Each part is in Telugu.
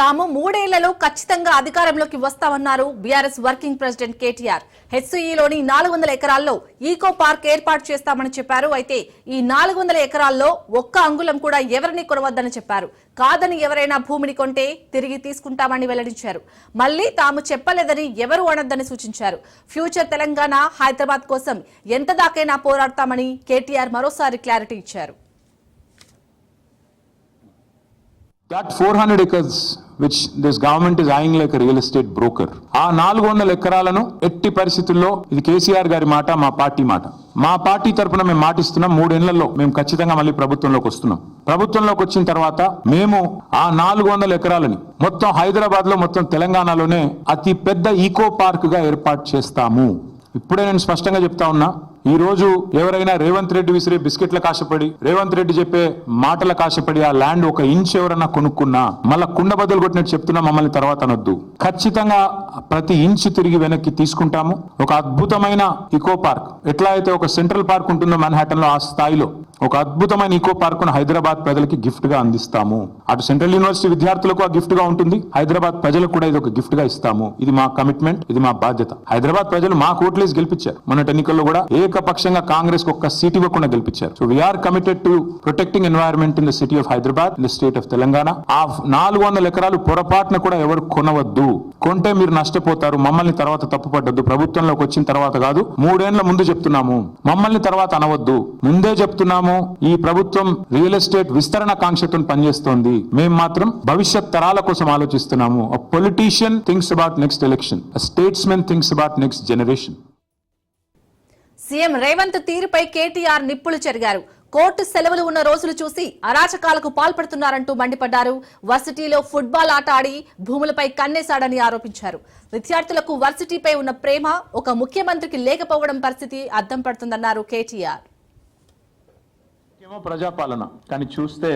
తాము మూడేళ్ళలో ఖచ్చితంగా అధికారంలోకి వస్తామన్నారు బీఆర్ఎస్ వర్కింగ్ ప్రెసిడెంట్ కేటీఆర్. హెచ్సీఈలోని నాలుగు వందల ఎకరాల్లో ఈకో పార్క్ ఏర్పాటు చేస్తామని చెప్పారు. అయితే ఈ నాలుగు వందల ఎకరాల్లో ఒక్క అంగుళం కూడా ఎవరిని కొనవద్దని చెప్పారు. కాదని ఎవరైనా భూమిని కొంటే తిరిగి తీసుకుంటామని వెల్లడించారు. మళ్ళీ తాము చెప్పలేదని ఎవరు అనొద్దని సూచించారు. ఫ్యూచర్ తెలంగాణ హైదరాబాద్ కోసం ఎంత దాకైనా పోరాడతామని కేటీఆర్ మరోసారి క్లారిటీ ఇచ్చారు. That four hundred acres which this government is eyeing like real estate broker ఆ నాలుగు వందల ఎకరాలను ఎట్టి పరిస్థితుల్లో ఇది కేసీఆర్ గారి మాట మా పార్టీ మాట. మా పార్టీ తరపున మేము మాటిస్తున్నాం మూడేళ్ళలో మేము ఖచ్చితంగా మళ్ళీ ప్రభుత్వంలోకి వస్తున్నాం. ప్రభుత్వంలోకి వచ్చిన తర్వాత మేము ఆ నాలుగు వందల ఎకరాలని మొత్తం హైదరాబాద్లో మొత్తం తెలంగాణలోనే అతి పెద్ద ఈకో పార్క్గా ఏర్పాటు చేస్తాము. ఇప్పుడే నేను స్పష్టంగా చెప్తా ఉన్నా ఈ రోజు ఎవరైనా రేవంత్ రెడ్డి విసిరే బిస్కెట్ల కాశపడి రేవంత్ రెడ్డి చెప్పే మాటల కాశపడి ఆ ల్యాండ్ ఒక ఇంచ్ ఎవరన్నా కొనుక్కున్నా మళ్ళా కుండ బదులు కొట్టినట్టు చెప్తున్నా మమ్మల్ని తర్వాత అనొద్దు. ఖచ్చితంగా ప్రతి ఇంచ్ తిరిగి వెనక్కి తీసుకుంటాము. ఒక అద్భుతమైన ఇకో పార్క్. ఎట్లా అయితే ఒక సెంట్రల్ పార్క్ ఉంటుందో మన్హాటన్లో ఆ స్థాయిలో ఒక అద్భుతమైన ఈకో పార్క్ను హైదరాబాద్ ప్రజలకి గిఫ్ట్గా అందిస్తాము. అటు సెంట్రల్ యూనివర్సిటీ విద్యార్థులకు ఆ గిఫ్ట్గా ఉంటుంది. హైదరాబాద్ ప్రజలకు కూడా ఇది ఒక గిఫ్ట్గా ఇస్తాము. ఇది మా కమిట్మెంట్ ఇది మా బాధ్యత. హైదరాబాద్ ప్రజలు మా కోట్లేసి గెలిపించారు. మొన్నటి ఎన్నికల్లో కూడా ఏకపక్షంగా కాంగ్రెస్ ఒక్క సీట్ ఇవ్వకుండా గెలిపించారు. So we are committed to protecting environment in the city of Hyderabad in the state of Telangana. ఆ నాలుగు వందల ఎకరాలు పొరపాటున కూడా ఎవరు కొనవద్దు. కొంటే మీరు నష్టపోతారు. మమ్మల్ని తర్వాత తప్పుపడ్డద్దు ప్రభుత్వంలోకి వచ్చిన తర్వాత కాదు మూడేళ్ళ ముందు చెప్తున్నాము. మమ్మల్ని తర్వాత అనవద్దు. ముందే చెప్తున్నాము. ఈ ప్రభుత్వం రియల్ ఎస్టేట్ విస్తరణ కాంక్షతో పనిచేస్తోంది. మేము మాత్రం భవిష్యత్ తరాల కోసం ఆలోచిస్తున్నాము. Politician things about next election statesmen things about next generation CM Revanth తీరుపై కేటీఆర్ నిప్పులు చెరిగారు. కోర్టు సెలవులు ఉన్న రోజులు చూసి అరాచకాలకు పాల్పడుతున్నారంటూ మండిపడ్డారు. వర్సిటీలో ఫుట్బాల్ ఆట ఆడి భూములపై కన్నేశాడని ఆరోపించారు. విద్యార్థులకు వర్సిటీపై ఉన్న ప్రేమ ఒక ముఖ్యమంత్రికి లేకపోవడం పరిస్థితి అద్దం పడుతుందన్నారు కేటీఆర్. ఏమో ప్రజాపాలన. కానీ చూస్తే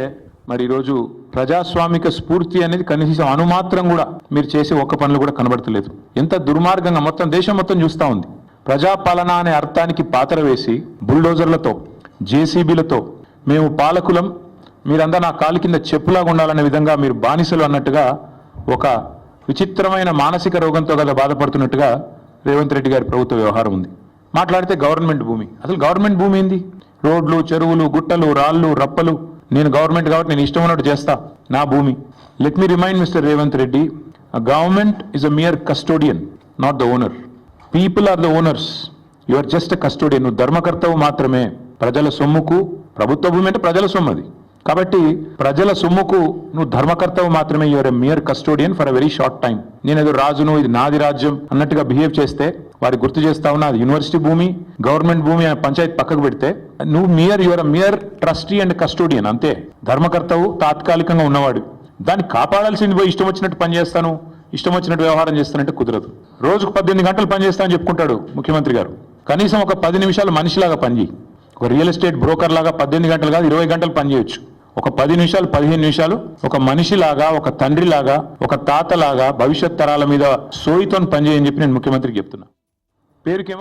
మరి ఈరోజు ప్రజాస్వామిక స్ఫూర్తి అనేది కనీసం అనుమాత్రం కూడా మీరు చేసే ఒక్క పనులు కూడా కనబడతలేదు. ఎంత దుర్మార్గంగా మొత్తం దేశం మొత్తం చూస్తా ఉంది. ప్రజాపాలన అనే అర్థానికి పాత్ర వేసి బుల్డోజర్లతో జేసీబీలతో మేము పాలకులం మీరంతా నా కాలు కింద చెప్పులాగా ఉండాలనే విధంగా మీరు బానిసలు అన్నట్టుగా ఒక విచిత్రమైన మానసిక రోగంతో గల బాధపడుతున్నట్టుగా రేవంత్ రెడ్డి గారి ప్రభుత్వ వ్యవహారం ఉంది. మాట్లాడితే గవర్నమెంట్ భూమి. అసలు గవర్నమెంట్ భూమి ఏంది? రోడ్లు చెరువులు గుట్టలు రాళ్ళు రప్పలు. నేను గవర్నమెంట్ కాబట్టి నేను ఇష్టం ఉన్నట్టు చేస్తా. నా భూమి. Let me remind mister Revanth Reddy government is a mere custodian not the owner people are the owners you are just custodian నువ్వు ధర్మకర్తవు మాత్రమే. ప్రజల సొమ్ముకు ప్రభుత్వ భూమి అంటే ప్రజల సొమ్ము అది. కాబట్టి ప్రజల సొమ్ముకు నువ్వు ధర్మకర్తవు మాత్రమే. Your a mere custodian for a very short time నేను ఏదో రాజును ఇది నాది రాజ్యం అన్నట్టుగా బిహేవ్ చేస్తే వారి గుర్తు చేస్తా ఉన్నా అది యూనివర్సిటీ భూమి గవర్నమెంట్ భూమి అనే పంచాయతీ పక్కకు పెడితే నువ్వు mere your mere trustee and custodian అంతే. ధర్మకర్తవు తాత్కాలికంగా ఉన్నవాడు. దాన్ని కాపాడాల్సింది పోయి ఇష్టం వచ్చినట్టు పనిచేస్తాను ఇష్టం వచ్చినట్టు వ్యవహారం చేస్తానంటే కుదరదు. రోజుకు పద్దెనిమిది గంటలు పనిచేస్తానని చెప్పుకుంటాడు ముఖ్యమంత్రి గారు. కనీసం ఒక పది నిమిషాలు మనిషిలాగా పనిచేయి ఒక రియల్ ఎస్టేట్ బ్రోకర్ లాగా పద్దెనిమిది గంటలు కాదు ఇరవై గంటలు పనిచేయచ్చు ఒక పది నిమిషాలు పదిహేను నిమిషాలు ఒక మనిషిలాగా ఒక తండ్రిలాగా ఒక తాతలాగా భవిష్యత్ తరాల మీద సోయితో పనిచేయని చెప్పి నేను ముఖ్యమంత్రికి చెప్తున్నా. Perché